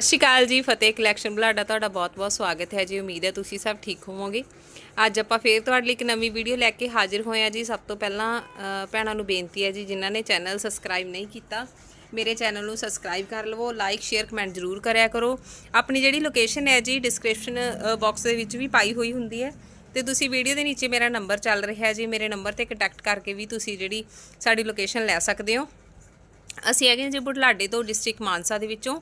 ਸਤਿ ਸ਼੍ਰੀ ਅਕਾਲ ਜੀ, ਫਤਿਹ ਕਲੈਕਸ਼ਨ ਬਲਾਡਾ, ਤੁਹਾਡਾ ਬਹੁਤ-ਬਹੁਤ ਸਵਾਗਤ ਹੈ ਜੀ। ਉਮੀਦ ਹੈ ਤੁਸੀਂ ਸਭ ਠੀਕ ਹੋਵੋਗੇ। ਅੱਜ ਆਪਾਂ ਫੇਰ ਤੁਹਾਡੇ ਲਈ ਇੱਕ ਨਵੀਂ ਵੀਡੀਓ ਲੈ ਕੇ ਹਾਜ਼ਰ ਹੋਏ ਹਾਂ ਜੀ। ਸਭ ਤੋਂ ਪਹਿਲਾਂ ਭੈਣਾਂ ਨੂੰ ਬੇਨਤੀ ਹੈ ਜੀ, ਜਿਨ੍ਹਾਂ ਨੇ ਚੈਨਲ ਸਬਸਕ੍ਰਾਈਬ ਨਹੀਂ ਕੀਤਾ, ਮੇਰੇ ਚੈਨਲ ਨੂੰ ਸਬਸਕ੍ਰਾਈਬ ਕਰ ਲਵੋ ਲਾਈਕ ਸ਼ੇਅਰ ਕਮੈਂਟ ਜ਼ਰੂਰ ਕਰਿਆ ਕਰੋ। ਆਪਣੀ ਜਿਹੜੀ ਲੋਕੇਸ਼ਨ ਹੈ ਜੀ ਡਿਸਕ੍ਰਿਪਸ਼ਨ ਬਾਕਸ ਦੇ ਵਿੱਚ ਵੀ ਪਾਈ ਹੋਈ ਹੁੰਦੀ ਹੈ। ਤੇ ਤੁਸੀਂ ਵੀਡੀਓ ਦੇ ਨੀਚੇ ਮੇਰਾ ਨੰਬਰ ਚੱਲ ਰਿਹਾ ਹੈ ਜੀ। ਮੇਰੇ ਨੰਬਰ ਤੇ ਕੰਟੈਕਟ ਕਰਕੇ ਵੀ ਤੁਸੀਂ ਜਿਹੜੀ ਸਾਡੀ ਲੋਕੇਸ਼ਨ ਲੈ ਸਕਦੇ ਹੋ। ਅਸੀਂ ਹੈਗੇ ਹਾਂ ਜੀ ਬੁਢਲਾਡੇ ਤੋਂ ਡਿਸਟ੍ਰਿਕਟ ਮਾਨਸਾ ਦੇ ਵਿੱਚੋਂ।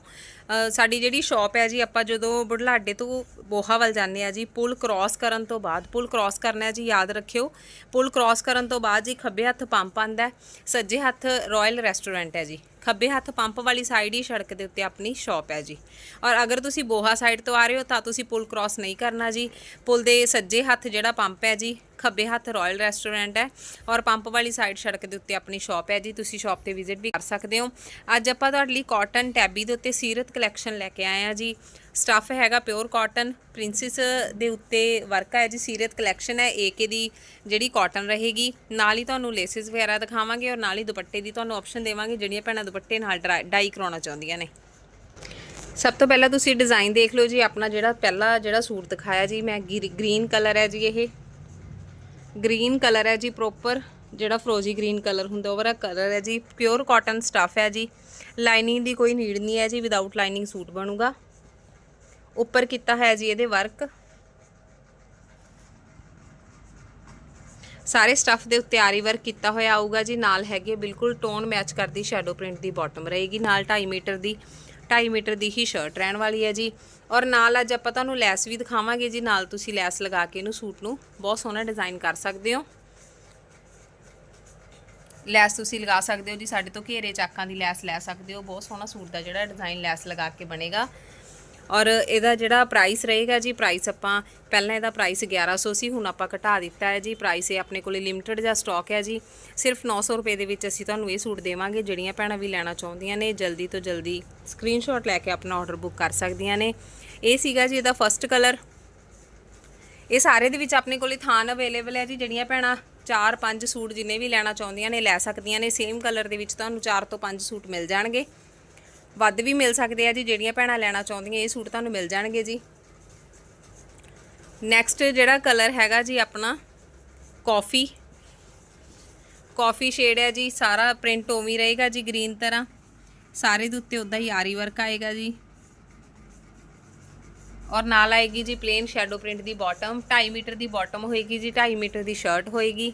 ਸਾਡੀ ਜਿਹੜੀ ਸ਼ਾਪ ਹੈ ਜੀ, ਆਪਾਂ ਜਦੋਂ ਬੁਢਲਾਡੇ ਤੋਂ ਬੋਹਾ ਵੱਲ ਜਾਂਦੇ ਆ ਜੀ, ਪੁਲ ਕ੍ਰਾਸ ਕਰਨ ਤੋਂ ਬਾਅਦ, ਪੁਲ ਕ੍ਰਾਸ ਕਰਨਾ ਹੈ ਜੀ, ਯਾਦ ਰੱਖਿਓ। ਪੁਲ ਕ੍ਰਾਸ ਕਰਨ ਤੋਂ ਬਾਅਦ ਜੀ ਖੱਬੇ ਹੱਥ ਪੰਪ ਆਂਦਾ ਸੱਜੇ ਹੱਥ ਰਾਇਲ ਰੈਸਟੋਰੈਂਟ ਹੈ ਜੀ। ਖੱਬੇ ਹੱਥ ਪੰਪ ਵਾਲੀ ਸਾਈਡ ਹੀ ਸੜਕ ਦੇ ਉੱਤੇ ਆਪਣੀ ਸ਼ਾਪ ਹੈ ਜੀ। ਔਰ ਅਗਰ ਤੁਸੀਂ ਬੋਹਾ ਸਾਈਡ ਤੋਂ ਆ ਰਹੇ ਹੋ, ਤਾਂ ਤੁਸੀਂ ਪੁਲ ਕ੍ਰਾਸ ਨਹੀਂ ਕਰਨਾ ਜੀ। ਪੁਲ ਦੇ ਸੱਜੇ ਹੱਥ ਜਿਹੜਾ ਪੰਪ ਹੈ ਜੀ, ਖੱਬੇ ਹੱਥ ਰਾਇਲ ਰੈਸਟੋਰੈਂਟ ਹੈ। ਔਰ ਪੰਪ ਵਾਲੀ ਸਾਈਡ ਸੜਕ ਦੇ ਉੱਤੇ ਆਪਣੀ ਸ਼ਾਪ ਹੈ ਜੀ, ਤੁਸੀਂ ਸ਼ਾਪ ਤੇ ਵਿਜ਼ਿਟ ਵੀ ਕਰ ਸਕਦੇ ਹੋ। ਅੱਜ ਆਪਾਂ ਤੁਹਾਡੇ ਲਈ ਕਾਟਨ ਟੈਬੀ ਦੇ ਉੱਤੇ ਸੀਰਤ ਕਲੈਕਸ਼ਨ ਲੈ ਕੇ ਆਏ ਆ ਜੀ। ਸਟੱਫ ਹੈਗਾ ਪਿਓਰ ਕਾਟਨ ਪ੍ਰਿੰਸੈਸ ਦੇ ਉੱਤੇ ਵਰਕ ਹੈ ਜੀ, ਸੀਰਤ ਕਲੈਕਸ਼ਨ ਹੈ ਏਕੇ ਦੀ ਜਿਹੜੀ ਕਾਟਨ ਰਹੇਗੀ। ਨਾਲ ਹੀ ਤੁਹਾਨੂੰ ਲੇਸਿਸ ਵਗੈਰਾ ਦਿਖਾਵਾਂਗੇ ਔਰ ਨਾਲ ਹੀ ਦੁਪੱਟੇ ਦੀ ਤੁਹਾਨੂੰ ਆਪਸ਼ਨ ਦੇਵਾਂਗੇ, ਜਿਹੜੀਆਂ ਭੈਣਾਂ ਦੁਪੱਟੇ ਨਾਲ ਡਾਈ ਕਰਾਉਣਾ ਚਾਹੁੰਦੀਆਂ ਨੇ। ਸਭ ਤੋਂ ਪਹਿਲਾਂ ਤੁਸੀਂ ਡਿਜ਼ਾਈਨ ਦੇਖ ਲਓ ਜੀ, ਆਪਣਾ ਜਿਹੜਾ ਪਹਿਲਾ ਜਿਹੜਾ ਸੂਟ ਦਿਖਾਇਆ ਜੀ, ਮੈਂ ਗ੍ਰੀਨ ਕਲਰ ਹੈ ਜੀ ਇਹ। ਗ੍ਰੀਨ ਕਲਰ ਹੈ ਜੀ ਪ੍ਰੋਪਰ ਜਿਹੜਾ ਫਰੋਜ਼ੀ ਗ੍ਰੀਨ ਕਲਰ ਹੁੰਦਾ, ਉਹ ਵਾਲਾ ਕਲਰ ਹੈ ਜੀ ਪਿਓਰ ਕਾਟਨ ਸਟੱਫ ਹੈ ਜੀ। ਲਾਈਨਿੰਗ ਦੀ ਕੋਈ ਨੀਡ ਨਹੀਂ ਹੈ ਜੀ ਵਿਦਆਊਟ ਲਾਈਨਿੰਗ ਸੂਟ ਬਣੂਗਾ। ਉੱਪਰ ਕੀਤਾ ਹੈ ਜੀ ਇਹਦੇ ਵਰਕ ਸਾਰੇ ਸਟਫ ਦੇ ਉੱਤੇ ਆਰੀ ਵਰਕ ਕੀਤਾ ਹੋਇਆ ਆਊਗਾ ਜੀ, ਨਾਲ ਹੈਗੇ ਬਿਲਕੁਲ ਟੋਨ ਮੈਚ ਕਰਦੀ ਸ਼ੈਡੋ ਪ੍ਰਿੰਟ ਦੀ ਬਾਟਮ ਰਹੇਗੀ, ਨਾਲ 2.5 ਮੀਟਰ ਦੀ 2.5 ਮੀਟਰ ਦੀ ਹੀ ਸ਼ਰਟ ਰਹਿਣ ਵਾਲੀ ਹੈ ਜੀ। ਔਰ ਨਾਲ ਅੱਜ ਆਪਾਂ ਤੁਹਾਨੂੰ ਲੈਸ ਵੀ ਦਿਖਾਵਾਂਗੇ ਜੀ, ਨਾਲ ਤੁਸੀਂ ਲੈਸ ਲਗਾ ਕੇ ਇਹਨੂੰ ਸੂਟ ਨੂੰ ਬਹੁਤ ਸੋਹਣਾ ਡਿਜ਼ਾਈਨ ਕਰ ਸਕਦੇ ਹੋ। ਲੈਸ ਤੁਸੀਂ ਲਗਾ ਸਕਦੇ ਹੋ ਜੀ, ਸਾਡੇ ਤੋਂ ਘੇਰੇ ਚਾਕਾਂ ਦੀ ਲੈਸ ਲੈ ਸਕਦੇ ਹੋ। ਬਹੁਤ ਸੋਹਣਾ ਸੂਟ ਦਾ ਜਿਹੜਾ ਡਿਜ਼ਾਈਨ ਲੈਸ ਲਗਾ ਕੇ ਬਣੇਗਾ। ਔਰ ਇਹਦਾ ਜਿਹੜਾ ਪ੍ਰਾਈਸ ਰਹੇਗਾ ਜੀ ਪ੍ਰਾਈਸ ਆਪਾਂ ਪਹਿਲਾਂ ਇਹਦਾ ਪ੍ਰਾਈਸ 1100 ਸੀ ਹੁਣ ਆਪਾਂ ਘਟਾ ਦਿੱਤਾ ਹੈ ਜੀ। ਪ੍ਰਾਈਸ ਇਹ ਆਪਣੇ ਕੋਲੇ ਲਿਮਟਿਡ ਜਾਂ ਸਟਾਕ ਹੈ ਜੀ। ਸਿਰਫ 900 ਰੁਪਏ ਦੇ ਵਿੱਚ ਅਸੀਂ ਤੁਹਾਨੂੰ ਇਹ ਸੂਟ ਦੇਵਾਂਗੇ, ਜਿਹੜੀਆਂ ਭੈਣਾਂ ਵੀ ਲੈਣਾ ਚਾਹੁੰਦੀਆਂ ਨੇ, ਜਲਦੀ ਤੋਂ ਜਲਦੀ ਸਕਰੀਨਸ਼ਾਟ ਲੈ ਕੇ ਆਪਣਾ ਆਰਡਰ ਬੁੱਕ ਕਰ ਸਕਦੀਆਂ ਨੇ। ਇਹ ਸੀਗਾ ਜੀ ਇਹਦਾ ਫਰਸਟ ਕਲਰ ਇਹ ਸਾਰੇ ਦੇ ਵਿੱਚ ਆਪਣੇ ਕੋਲੇ ਥਾਨ ਅਵੇਲੇਬਲ ਹੈ ਜੀ, ਜਿਹੜੀਆਂ ਭੈਣਾਂ 4-5 ਸੂਟ ਜਿੰਨੇ ਵੀ ਲੈਣਾ ਚਾਹੁੰਦੀਆਂ ਨੇ, ਲੈ ਸਕਦੀਆਂ ਨੇ। ਸੇਮ ਕਲਰ ਦੇ ਵਿੱਚ ਤੁਹਾਨੂੰ ਚਾਰ ਤੋਂ ਪੰਜ ਸੂਟ ਮਿਲ ਜਾਣਗੇ। ਵੱਧ ਵੀ ਮਿਲ ਸਕਦੇ ਆ ਜੀ, ਜਿਹੜੀਆਂ ਭੈਣਾਂ ਲੈਣਾ ਚਾਹੁੰਦੀਆਂ, ਇਹ ਸੂਟ ਤੁਹਾਨੂੰ ਮਿਲ ਜਾਣਗੇ ਜੀ। ਨੈਕਸਟ ਜਿਹੜਾ ਕਲਰ ਹੈਗਾ ਜੀ ਆਪਣਾ ਕਾਫੀ ਕਾਫੀ ਸ਼ੇਡ ਹੈ ਜੀ, ਸਾਰਾ ਪ੍ਰਿੰਟ ਉਵੇਂ ਰਹੇਗਾ ਜੀ ਗ੍ਰੀਨ ਤਰ੍ਹਾਂ। ਸਾਰੇ ਦੇ ਉੱਤੇ ਉਦਾਂ ਹੀ ਆਰੀ ਵਰਕ ਆਏਗਾ ਜੀ। ਔਰ ਨਾਲ ਆਏਗੀ ਜੀ ਪਲੇਨ ਸ਼ੈਡੋ ਪ੍ਰਿੰਟ ਦੀ ਬਾਟਮ 2.5 ਮੀਟਰ ਦੀ ਬਾਟਮ ਹੋਏਗੀ ਜੀ 2.5 ਮੀਟਰ ਦੀ ਸ਼ਰਟ ਹੋਏਗੀ।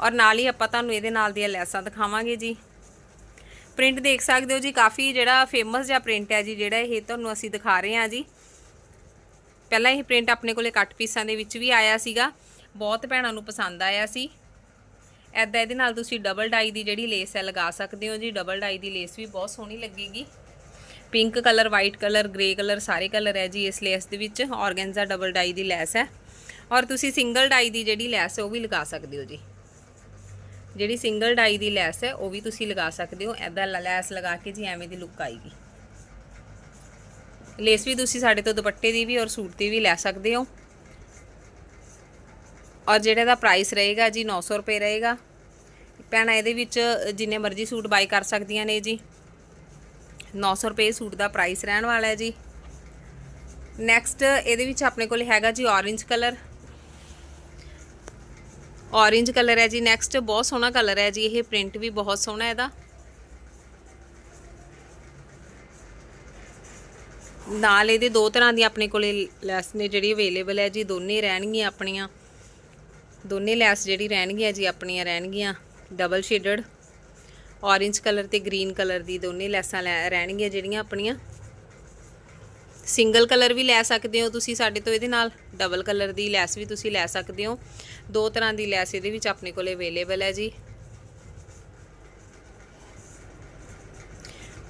ਔਰ ਨਾਲ ਹੀ ਆਪਾਂ ਤੁਹਾਨੂੰ ਇਹਦੇ ਨਾਲ ਦੀਆਂ ਲੈਸਾਂ ਦਿਖਾਵਾਂਗੇ ਜੀ। ਪ੍ਰਿੰਟ ਦੇਖ ਸਕਦੇ ਹੋ ਜੀ, ਕਾਫੀ ਜਿਹੜਾ ਫੇਮਸ ਜਿਹਾ ਪ੍ਰਿੰਟ ਹੈ ਜੀ, ਜਿਹੜਾ ਇਹ ਤੁਹਾਨੂੰ ਅਸੀਂ ਦਿਖਾ ਰਹੇ ਹਾਂ ਜੀ। ਪਹਿਲਾਂ ਇਹ ਪ੍ਰਿੰਟ ਆਪਣੇ ਕੋਲੇ ਕੱਟ ਪੀਸਾਂ ਦੇ ਵਿੱਚ ਵੀ ਆਇਆ ਸੀਗਾ। ਬਹੁਤ ਭੈਣਾਂ ਨੂੰ ਪਸੰਦ ਆਇਆ ਸੀ। ਐਦਾਂ ਇਹਦੇ ਨਾਲ ਤੁਸੀਂ ਡਬਲ ਡਾਈ ਦੀ ਜਿਹੜੀ ਲੇਸ ਹੈ ਲਗਾ ਸਕਦੇ ਹੋ ਜੀ। ਡਬਲ ਡਾਈ ਦੀ ਲੇਸ ਵੀ ਬਹੁਤ ਸੋਹਣੀ ਲੱਗੇਗੀ। Pink colour, white colour, grey colour ਸਾਰੇ ਕਲਰ ਹੈ ਜੀ ਇਸ ਲੇਸ ਦੇ ਵਿੱਚ। ਆਰਗੈਂਜ਼ਾ ਡਬਲ ਡਾਈ ਦੀ ਲੈਸ ਹੈ। ਔਰ ਤੁਸੀਂ ਸਿੰਗਲ ਡਾਈ ਦੀ ਜਿਹੜੀ ਲੈਸ ਹੈ ਉਹ ਵੀ ਲਗਾ ਸਕਦੇ ਹੋ ਜੀ। ਜਿਹੜੀ ਸਿੰਗਲ ਡਾਈ ਦੀ ਲੈਸ ਹੈ, ਉਹ ਵੀ ਤੁਸੀਂ ਲਗਾ ਸਕਦੇ ਹੋ। ਐਦਾਂ ਲੈਸ ਲਗਾ ਕੇ ਜੀ ਐਵੇਂ ਦੀ ਲੁੱਕ ਆਏਗੀ। ਲੇਸ ਵੀ ਤੁਸੀਂ ਸਾਡੇ ਤੋਂ ਦੁਪੱਟੇ ਦੀ ਵੀ ਔਰ ਸੂਟ ਦੀ ਵੀ ਲੈ ਸਕਦੇ ਹੋ। ਔਰ ਜਿਹੜਾ ਦਾ ਪ੍ਰਾਈਸ ਰਹੇਗਾ ਜੀ 900 ਰੁਪਏ ਰਹੇਗਾ। ਭੈਣਾਂ, ਇਹਦੇ ਵਿੱਚ ਜਿੰਨੇ ਮਰਜ਼ੀ ਸੂਟ ਬਾਈ ਕਰ ਸਕਦੀਆਂ ਨੇ ਜੀ। 900 ਰੁਪਏ ਸੂਟ ਦਾ ਪ੍ਰਾਈਸ ਰਹਿਣ ਵਾਲਾ ਹੈ ਜੀ। ਨੈਕਸਟ ਇਹਦੇ ਵਿੱਚ ਆਪਣੇ ਕੋਲ ਹੈਗਾ ਜੀ orange ਕਲਰ orange ਕਲਰ ਹੈ ਜੀ। ਨੈਕਸਟ ਬਹੁਤ ਸੋਹਣਾ ਕਲਰ ਹੈ ਜੀ। ਇਹ ਪ੍ਰਿੰਟ ਵੀ ਬਹੁਤ ਸੋਹਣਾ ਇਹਦਾ। ਨਾਲ ਇਹਦੇ ਦੋ ਤਰ੍ਹਾਂ ਦੀਆਂ ਆਪਣੇ ਕੋਲੇ ਲੈਸ ਨੇ ਜਿਹੜੀ ਅਵੇਲੇਬਲ ਹੈ ਜੀ। ਦੋਨੇ ਰਹਿਣਗੀਆਂ ਆਪਣੀਆਂ। ਦੋਨੇ ਲੈਸ ਜਿਹੜੀ ਰਹਿਣਗੀਆਂ ਜੀ, ਆਪਣੀਆਂ ਰਹਿਣਗੀਆਂ। ਡਬਲ ਸ਼ੇਡਡ orange ਕਲਰ ਤੇ ਗ੍ਰੀਨ ਕਲਰ ਦੀ ਦੋਨੇ ਲੈਸਾਂ ਲੈ- ਰਹਿਣਗੀਆਂ ਜਿਹੜੀਆਂ ਆਪਣੀਆਂ। ਸਿੰਗਲ ਕਲਰ ਵੀ ਲੈ ਸਕਦੇ ਹੋ ਤੁਸੀਂ ਸਾਡੇ ਤੋਂ ਇਹਦੇ ਨਾਲ ਡਬਲ ਕਲਰ ਦੀ ਲੈਸ ਵੀ ਤੁਸੀਂ ਲੈ ਸਕਦੇ ਹੋ। ਦੋ ਤਰ੍ਹਾਂ ਦੀ ਲੈਸ ਇਹਦੇ ਵਿੱਚ ਆਪਣੇ ਕੋਲੇ ਅਵੇਲੇਬਲ ਹੈ ਜੀ।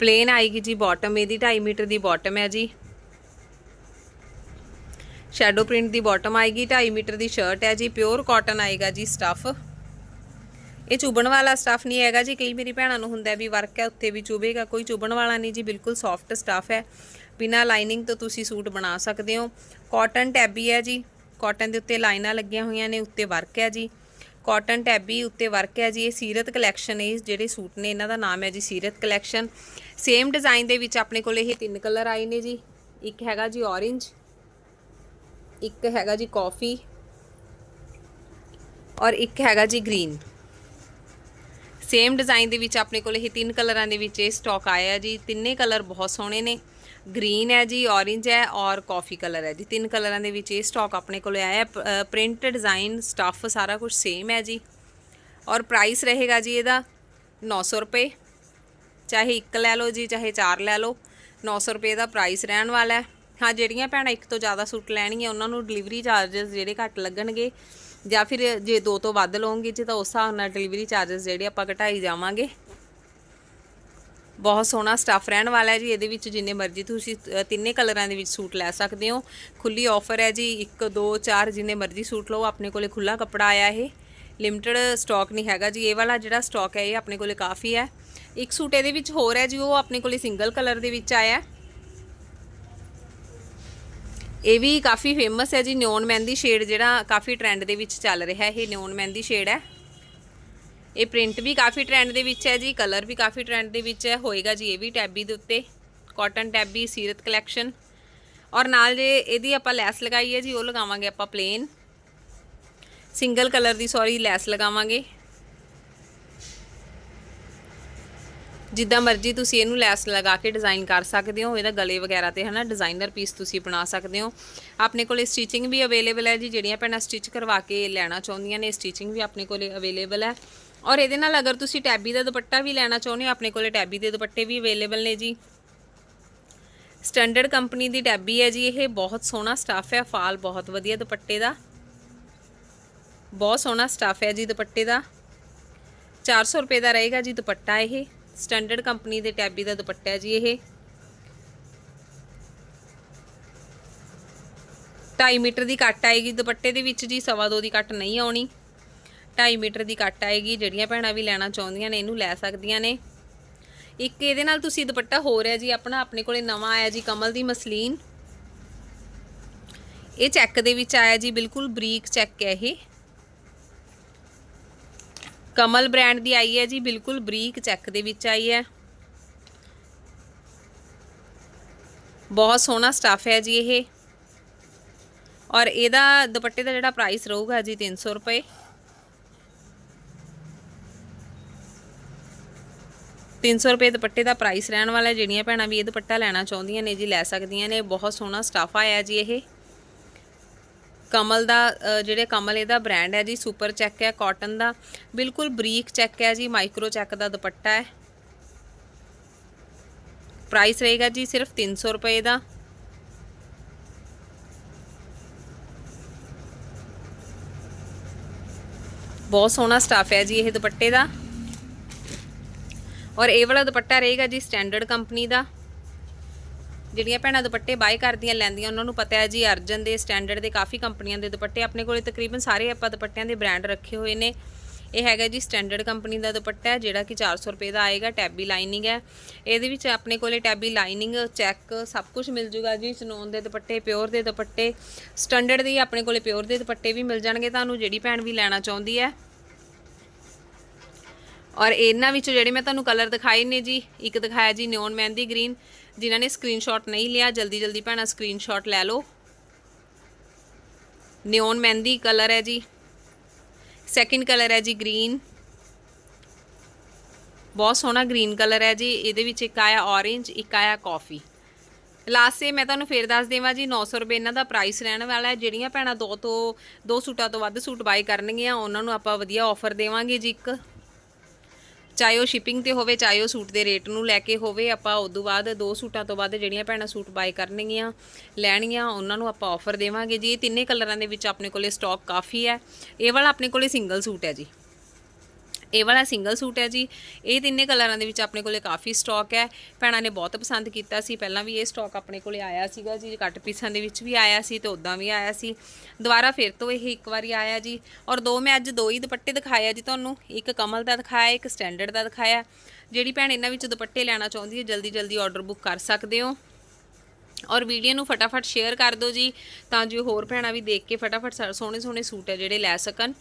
ਪਲੇਨ ਆਏਗੀ ਜੀ ਬਾਟਮ ਇਹਦੀ 2.5 ਮੀਟਰ ਦੀ ਬਾਟਮ ਹੈ ਜੀ। ਸ਼ੈਡੋ ਪ੍ਰਿੰਟ ਦੀ ਬਾਟਮ ਆਏਗੀ 2.5 ਮੀਟਰ ਦੀ ਸ਼ਰਟ ਹੈ ਜੀ। ਪਿਓਰ ਕਾਟਨ ਆਏਗਾ ਜੀ ਸਟਫ ਇਹ ਚੁਬਣ ਵਾਲਾ ਸਟਫ ਨਹੀਂ ਹੈਗਾ ਜੀ। ਕਈ ਮੇਰੀ ਭੈਣਾਂ ਨੂੰ ਹੁੰਦਾ ਵੀ ਵਰਕ ਹੈ ਉੱਤੇ ਵੀ ਚੁਬੇਗਾ। ਕੋਈ ਚੁਬਣ ਵਾਲਾ ਨਹੀਂ ਜੀ, ਬਿਲਕੁਲ ਸੌਫਟ ਸਟਫ ਹੈ। ਬਿਨਾ ਲਾਈਨਿੰਗ ਤੋਂ ਤੁਸੀਂ ਸੂਟ ਬਣਾ ਸਕਦੇ ਹੋ। ਕਾਟਨ ਟੈਬੀ ਹੈ ਜੀ। ਕਾਟਨ ਦੇ ਉੱਤੇ ਲਾਈਨਾਂ ਲੱਗੀਆਂ ਹੋਈਆਂ ਨੇ, ਉੱਤੇ ਵਰਕ ਹੈ ਜੀ। ਕਾਟਨ ਟੈਬੀ ਉੱਤੇ ਵਰਕ ਹੈ ਜੀ। ਇਹ ਸੀਰਤ ਕਲੈਕਸ਼ਨ ਹੈ ਜਿਹੜੇ ਸੂਟ ਨੇ, ਇਹਨਾਂ ਦਾ ਨਾਮ ਹੈ ਜੀ ਸੀਰਤ ਕਲੈਕਸ਼ਨ ਸੇਮ ਡਿਜ਼ਾਈਨ ਦੇ ਵਿੱਚ ਆਪਣੇ ਕੋਲ ਇਹ ਤਿੰਨ ਕਲਰ ਆਏ ਨੇ ਜੀ। ਇੱਕ ਹੈਗਾ ਜੀ orange, ਇੱਕ ਹੈਗਾ ਜੀ ਕਾਫੀ ਔਰ ਇੱਕ ਹੈਗਾ ਜੀ ਗ੍ਰੀਨ ਸੇਮ ਡਿਜ਼ਾਈਨ ਦੇ ਵਿੱਚ ਆਪਣੇ ਕੋਲ ਇਹ ਤਿੰਨ ਕਲਰਾਂ ਦੇ ਵਿੱਚ ਇਹ ਸਟਾਕ ਆਇਆ ਜੀ। ਤਿੰਨੇ ਕਲਰ ਬਹੁਤ ਸੋਹਣੇ ਨੇ। ਗ੍ਰੀਨ ਹੈ ਜੀ, orange ਹੈ ਔਰ ਕਾਫੀ ਕਲਰ ਹੈ ਜੀ। ਤਿੰਨ ਕਲਰਾਂ ਦੇ ਵਿੱਚ ਇਹ ਸਟਾਕ ਆਪਣੇ ਕੋਲ ਆਇਆ ਹੈ। ਪ੍ਰਿੰਟ ਡਿਜ਼ਾਈਨ ਸਟੱਫ ਸਾਰਾ ਕੁਝ ਸੇਮ ਹੈ ਜੀ। ਔਰ ਪ੍ਰਾਈਸ ਰਹੇਗਾ ਜੀ ਇਹਦਾ 900 ਰੁਪਏ। ਚਾਹੇ ਇੱਕ ਲੈ ਲਓ ਜੀ, ਚਾਹੇ ਚਾਰ ਲੈ ਲਓ 900 ਰੁਪਏ ਦਾ ਪ੍ਰਾਈਸ ਰਹਿਣ ਵਾਲਾ ਹੈ। ਹਾਂ, ਜਿਹੜੀਆਂ ਭੈਣਾਂ ਇੱਕ ਤੋਂ ਜ਼ਿਆਦਾ ਸੂਟ ਲੈਣਗੀਆਂ, ਉਹਨਾਂ ਨੂੰ ਡਿਲੀਵਰੀ ਚਾਰजेस ਜਿਹੜੇ ਘੱਟ ਲੱਗਣਗੇ ਜਾਂ ਫਿਰ ਜੇ ਦੋ ਤੋਂ ਵੱਧ ਲਓਗੇ ਜੀ ਤਾਂ ਉਸ ਹਿਸਾਬ ਨਾਲ ਡਿਲੀਵਰੀ ਚਾਰजेस ਜਿਹੜੇ ਆਪਾਂ ਘਟਾਈ ਜਾਵਾਂਗੇ। ਬਹੁਤ ਸੋਹਣਾ ਸਟੱਫ ਰਹਿਣ ਵਾਲਾ ਹੈ ਜੀ, ਇਹਦੇ ਵਿੱਚ ਜਿੰਨੇ ਮਰਜ਼ੀ ਤੁਸੀਂ ਤਿੰਨੇ ਕਲਰਾਂ ਦੇ ਵਿੱਚ ਸੂਟ ਲੈ ਸਕਦੇ ਹੋ। ਖੁੱਲੀ ਆਫਰ ਹੈ ਜੀ 1 2 4 ਜਿੰਨੇ ਮਰਜ਼ੀ ਸੂਟ ਲਓ, ਆਪਣੇ ਕੋਲੇ ਖੁੱਲਾ ਕੱਪੜਾ ਆਇਆ ਇਹ। ਲਿਮਟਿਡ ਸਟਾਕ ਨਹੀਂ ਹੈਗਾ ਜੀ, ਇਹ ਵਾਲਾ ਜਿਹੜਾ ਸਟਾਕ ਹੈ, ਇਹ ਆਪਣੇ ਕੋਲੇ ਕਾਫੀ ਹੈ। ਇੱਕ ਸੂਟ ਇਹਦੇ ਵਿੱਚ ਹੋਰ ਹੈ ਜੀ, ਉਹ ਆਪਣੇ ਕੋਲੇ ਸਿੰਗਲ ਕਲਰ ਦੇ ਵਿੱਚ ਆਇਆ। ਹੈ ਇਹ ਵੀ ਕਾਫੀ ਫੇਮਸ ਹੈ ਜੀ ਨਿਓਨ ਮਹਿੰਦੀ ਸ਼ੇਡ ਜਿਹੜਾ ਕਾਫੀ ਟ੍ਰੈਂਡ ਦੇ ਵਿੱਚ ਚੱਲ ਰਿਹਾ ਹੈ, ਇਹ ਨਿਓਨ ਮਹਿੰਦੀ ਸ਼ੇਡ ਹੈ। ਇਹ ਪ੍ਰਿੰਟ ਵੀ ਕਾਫੀ ਟ੍ਰੈਂਡ ਦੇ ਵਿੱਚ ਹੈ ਜੀ ਕਲਰ ਵੀ ਕਾਫੀ ਟ੍ਰੈਂਡ ਦੇ ਵਿੱਚ ਹੈ, ਹੋਏਗਾ ਜੀ ਇਹ ਵੀ ਟੈਬੀ ਦੇ ਉੱਤੇ ਕਾਟਨ ਟੈਬੀ ਸੀਰਤ ਕਲੈਕਸ਼ਨ ਔਰ ਨਾਲ ਜੇ ਇਹਦੀ ਆਪਾਂ ਲੈਸ ਲਗਾਈ ਹੈ ਜੀ, ਉਹ ਲਗਾਵਾਂਗੇ ਆਪਾਂ ਪਲੇਨ ਸਿੰਗਲ ਕਲਰ ਦੀ ਸੌਰੀ ਲੈਸ ਲਗਾਵਾਂਗੇ। ਜਿੱਦਾਂ ਮਰਜ਼ੀ ਤੁਸੀਂ ਇਹਨੂੰ ਲੈਸ ਲਗਾ ਕੇ ਡਿਜ਼ਾਈਨ ਕਰ ਸਕਦੇ ਹੋ, ਇਹਦਾ ਗਲੇ ਵਗੈਰਾ ਤੇ ਹਨਾ ਡਿਜ਼ਾਈਨਰ ਪੀਸ ਤੁਸੀਂ ਬਣਾ ਸਕਦੇ ਹੋ। ਆਪਣੇ ਕੋਲੇ ਸਟਿਚਿੰਗ ਵੀ ਅਵੇਲੇਬਲ ਹੈ ਜੀ, ਜਿਹੜੀਆਂ ਭੈਣਾਂ ਸਟਿਚ ਕਰਵਾ ਕੇ ਲੈਣਾ ਚਾਹੁੰਦੀਆਂ ਨੇ ਸਟਿਚਿੰਗ ਵੀ ਆਪਣੇ ਕੋਲੇ ਅਵੇਲੇਬਲ ਹੈ। ਔਰ ਇਹਦੇ ਨਾਲ ਅਗਰ ਤੁਸੀਂ ਟੈਬੀ ਦਾ ਦੁਪੱਟਾ ਵੀ ਲੈਣਾ ਚਾਹੁੰਦੇ ਹੋ, ਆਪਣੇ ਕੋਲੇ ਟੈਬੀ ਦੇ ਦੁਪੱਟੇ ਵੀ ਅਵੇਲੇਬਲ ਨੇ ਜੀ। ਸਟੈਂਡਰਡ ਕੰਪਨੀ ਦੀ ਟੈਬੀ ਹੈ ਜੀ, ਇਹ ਬਹੁਤ ਸੋਹਣਾ ਸਟੱਫ ਹੈ, ਫਾਲ ਬਹੁਤ ਵਧੀਆ ਦੁਪੱਟੇ ਦਾ। ਬਹੁਤ ਸੋਹਣਾ ਸਟੱਫ ਹੈ ਜੀ ਦੁਪੱਟੇ ਦਾ। 400 ਰੁਪਏ ਦਾ ਰਹੇਗਾ ਜੀ ਦੁਪੱਟਾ ਇਹ। ਸਟੈਂਡਰਡ ਕੰਪਨੀ ਦੇ ਟੈਬੀ ਦਾ ਦੁਪੱਟਾ ਹੈ ਜੀ ਇਹ। 2.5 ਮੀਟਰ ਦੀ ਕੱਟ ਆਏਗੀ ਦੁਪੱਟੇ ਦੇ ਵਿੱਚ ਜੀ, ਸਵਾ ਦੋ ਦੀ ਕੱਟ ਨਹੀਂ ਆਉਣੀ। 2.5 ਮੀਟਰ ਦੀ ਕੱਟ ਆਏਗੀ, ਜਿਹੜੀਆਂ ਭੈਣਾਂ ਵੀ ਲੈਣਾ ਚਾਹੁੰਦੀਆਂ ਨੇ, ਇਹਨੂੰ ਲੈ ਸਕਦੀਆਂ ਨੇ। ਇੱਕ ਇਹਦੇ ਨਾਲ ਤੁਸੀਂ ਦੁਪੱਟਾ ਹੋਰ ਹੈ ਜੀ, ਆਪਣਾ ਆਪਣੇ ਕੋਲੇ ਨਵਾਂ ਆਇਆ ਜੀ, ਕਮਲ ਦੀ ਮਸਲੀਨ। ਇਹ ਚੈੱਕ ਦੇ ਵਿੱਚ ਆਇਆ ਜੀ, ਬਿਲਕੁਲ ਬਰੀਕ ਚੈੱਕ ਹੈ ਇਹ। ਕਮਲ ਬ੍ਰਾਂਡ ਦੀ ਆਈ ਹੈ ਜੀ, ਬਿਲਕੁਲ ਬਰੀਕ ਚੈੱਕ ਦੇ ਵਿੱਚ ਆਈ ਹੈ। ਬਹੁਤ ਸੋਹਣਾ ਸਟਾਫ ਹੈ ਜੀ ਇਹ। ਔਰ ਇਹਦਾ ਦੁਪੱਟੇ ਦਾ ਜਿਹੜਾ ਪ੍ਰਾਈਸ ਰਹੂਗਾ ਜੀ 300 ਰੁਪਏ। 300 ਰੁਪਏ ਦੁਪੱਟੇ ਦਾ ਪ੍ਰਾਈਸ ਰਹਿਣ ਵਾਲਾ ਜਿਹੜੀਆਂ ਭੈਣਾਂ ਵੀ ਇਹ ਦੁਪੱਟਾ ਲੈਣਾ ਚਾਹੁੰਦੀਆਂ ਨੇ ਜੀ, ਲੈ ਸਕਦੀਆਂ ਨੇ। ਬਹੁਤ ਸੋਹਣਾ ਸਟਾਫ ਆਇਆ ਜੀ ਇਹ। ਕਮਲ ਦਾ ਜਿਹੜੇ ਕਮਲ ਇਹਦਾ ਬ੍ਰਾਂਡ ਹੈ ਜੀ ਸੁਪਰ ਚੈੱਕ ਹੈ ਕਾਟਨ ਦਾ। ਬਿਲਕੁਲ ਬਰੀਕ ਚੈੱਕ ਹੈ ਜੀ ਮਾਈਕਰੋ ਚੈੱਕ ਦਾ ਦੁਪੱਟਾ ਹੈ। ਪ੍ਰਾਈਸ ਰਹੇਗਾ ਜੀ ਸਿਰਫ 300 ਰੁਪਏ ਦਾ। ਬਹੁਤ ਸੋਹਣਾ ਸਟੱਫ ਹੈ ਜੀ ਇਹ ਦੁਪੱਟੇ ਦਾ। ਔਰ ਇਹ ਵਾਲਾ ਦੁਪੱਟਾ ਰਹੇਗਾ ਜੀ ਸਟੈਂਡਰਡ ਕੰਪਨੀ ਦਾ। ਜਿਹੜੀਆਂ ਭੈਣਾਂ ਦੁਪੱਟੇ ਬਾਏ ਕਰਦੀਆਂ, ਲੈਂਦੀਆਂ, ਉਹਨਾਂ ਨੂੰ ਪਤਾ ਹੈ ਜੀ, ਅਰਜਨ ਦੇ ਸਟੈਂਡਰਡ ਦੇ ਕਾਫੀ ਕੰਪਨੀਆਂ ਦੇ ਦੁਪੱਟੇ। ਆਪਣੇ ਕੋਲੇ ਤਕਰੀਬਨ ਸਾਰੇ ਆਪਾਂ ਦੁਪੱਟਿਆਂ ਦੇ ਬ੍ਰਾਂਡ ਰੱਖੇ ਹੋਏ ਨੇ। ਇਹ ਹੈਗਾ ਜੀ ਸਟੈਂਡਰਡ ਕੰਪਨੀ ਦਾ ਦੁਪੱਟਾ ਹੈ, ਜਿਹੜਾ ਕਿ 400 ਰੁਪਏ ਦਾ ਆਏਗਾ, ਟੈਬੀ ਲਾਈਨਿੰਗ ਹੈ। ਇਹਦੇ ਵਿੱਚ ਆਪਣੇ ਕੋਲੇ ਟੈਬੀ ਲਾਈਨਿੰਗ ਚੈੱਕ ਸਭ ਕੁਝ ਮਿਲ ਜੂਗਾ ਜੀ ਚਨੋਨ ਦੇ ਦੁਪੱਟੇ ਪਿਓਰ ਦੇ ਦੁਪੱਟੇ। ਸਟੈਂਡਰਡ ਦੇ ਆਪਣੇ ਕੋਲੇ ਪਿਓਰ ਦੇ ਦੁਪੱਟੇ ਵੀ ਮਿਲ ਜਾਣਗੇ ਤੁਹਾਨੂੰ, ਜਿਹੜੀ ਭੈਣ ਵੀ ਲੈਣਾ ਚਾਹੁੰਦੀ ਹੈ। ਔਰ ਇਹਨਾਂ ਵਿੱਚੋਂ ਜਿਹੜੇ ਮੈਂ ਤੁਹਾਨੂੰ ਕਲਰ ਦਿਖਾਏ ਨੇ ਜੀ, ਇੱਕ ਦਿਖਾਇਆ ਜੀ ਨਿਓਨ ਮਹਿੰਦੀ ਗ੍ਰੀਨ ਜਿਨ੍ਹਾਂ ਨੇ ਸਕਰੀਨਸ਼ਾਟ ਨਹੀਂ ਲਿਆ, ਜਲਦੀ ਜਲਦੀ ਭੈਣਾਂ ਸਕਰੀਨਸ਼ਾਟ ਲੈ ਲਓ। ਨਿਓਨ ਮਹਿੰਦੀ ਕਲਰ ਹੈ ਜੀ। ਸੈਕਿੰਡ ਕਲਰ ਹੈ ਜੀ ਗ੍ਰੀਨ ਬਹੁਤ ਸੋਹਣਾ ਗ੍ਰੀਨ ਕਲਰ ਹੈ ਜੀ। ਇਹਦੇ ਵਿੱਚ ਇੱਕ ਆਇਆ orange, ਇੱਕ ਆਇਆ ਕਾਫੀ ਲਾਸਟ ਸੇ ਮੈਂ ਤੁਹਾਨੂੰ ਫੇਰ ਦੱਸ ਦੇਵਾਂ ਜੀ 900 ਰੁਪਏ ਇਹਨਾਂ ਦਾ ਪ੍ਰਾਈਸ ਰਹਿਣ ਵਾਲਾ ਹੈ। ਜਿਹੜੀਆਂ ਭੈਣਾਂ ਦੋ ਤੋਂ, ਦੋ ਸੂਟਾਂ ਤੋਂ ਵੱਧ ਸੂਟ ਬਾਈ ਕਰਨਗੀਆਂ, ਉਹਨਾਂ ਨੂੰ ਆਪਾਂ ਵਧੀਆ ਆਫਰ ਦੇਵਾਂਗੇ ਜੀ ਇੱਕ। ਚਾਹੇ ਉਹ ਸ਼ਿਪਿੰਗ ਤੇ ਹੋਵੇ, ਚਾਹੇ ਉਹ ਸੂਟ ਦੇ ਰੇਟ ਨੂੰ ਲੈ ਕੇ ਹੋਵੇ, ਆਪਾਂ ਉਦੋਂ ਬਾਅਦ ਦੋ ਸੂਟਾਂ ਤੋਂ ਬਾਅਦ ਜਿਹੜੀਆਂ ਭੈਣਾਂ ਸੂਟ ਬਾਏ ਕਰਨਗੀਆਂ, ਲੈਣਗੀਆਂ, ਉਹਨਾਂ ਨੂੰ ਆਪਾਂ ਆਫਰ ਦੇਵਾਂਗੇ। ਜੀ, ਇਹ ਤਿੰਨੇ ਕਲਰਾਂ ਦੇ ਵਿੱਚ ਆਪਣੇ ਕੋਲੇ ਸਟਾਕ ਕਾਫੀ ਹੈ। ਇਹ ਵਾਲਾ ਆਪਣੇ ਕੋਲੇ ਸਿੰਗਲ ਸੂਟ ਹੈ ਜੀ। ਇਹ ਵਾਲਾ ਸਿੰਗਲ ਸੂਟ ਹੈ ਜੀ। ਇਹ ਤਿੰਨੇ ਕਲਰਾਂ ਦੇ ਵਿੱਚ ਆਪਣੇ ਕੋਲੇ ਕਾਫੀ ਸਟਾਕ ਹੈ। ਭੈਣਾਂ ਨੇ ਬਹੁਤ ਪਸੰਦ ਕੀਤਾ ਸੀ। ਪਹਿਲਾਂ ਵੀ ਇਹ ਸਟਾਕ ਆਪਣੇ ਕੋਲੇ ਆਇਆ ਸੀਗਾ ਜੀ। ਕੱਟ ਪੀਸਾਂ ਦੇ ਵਿੱਚ ਵੀ ਆਇਆ ਸੀ ਤੇ ਉਦਾਂ ਵੀ ਆਇਆ ਸੀ। ਦੁਬਾਰਾ ਫਿਰ ਤੋਂ ਇਹ ਇੱਕ ਵਾਰੀ ਆਇਆ ਜੀ। ਔਰ ਦੋ, ਮੈਂ ਅੱਜ ਦੋ ਹੀ ਦੁਪੱਟੇ ਦਿਖਾਇਆ ਜੀ ਤੁਹਾਨੂੰ। ਇੱਕ ਕਮਲ ਦਾ ਦਿਖਾਇਆ, ਇੱਕ ਸਟੈਂਡਰਡ ਦਾ ਦਿਖਾਇਆ। ਜਿਹੜੀ ਭੈਣ ਇਹਨਾਂ ਵਿੱਚ ਦੁਪੱਟੇ ਲੈਣਾ ਚਾਹੁੰਦੀ ਹੈ, ਜਲਦੀ ਜਲਦੀ ਆਰਡਰ ਬੁੱਕ ਕਰ ਸਕਦੇ ਹੋ। ਔਰ ਵੀਡੀਓ ਨੂੰ ਫਟਾਫਟ ਸ਼ੇਅਰ ਕਰ ਦਿਓ ਜੀ, ਤਾਂ ਜੋ ਹੋਰ ਭੈਣਾਂ ਵੀ ਦੇਖ ਕੇ ਫਟਾਫਟ ਸੋਹਣੇ ਸੋਹਣੇ ਸੂਟ ਹੈ ਜਿਹੜੇ ਲੈ ਸਕਣ।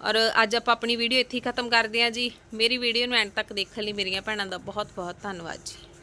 ਔਰ ਅੱਜ ਆਪਾਂ ਆਪਣੀ ਵੀਡੀਓ ਇੱਥੇ ਹੀ ਖਤਮ ਕਰਦੇ ਹਾਂ ਜੀ। ਮੇਰੀ ਵੀਡੀਓ ਨੂੰ ਐਂਡ ਤੱਕ ਦੇਖਣ ਲਈ ਮੇਰੀਆਂ ਭੈਣਾਂ ਦਾ ਬਹੁਤ ਬਹੁਤ ਧੰਨਵਾਦ ਜੀ।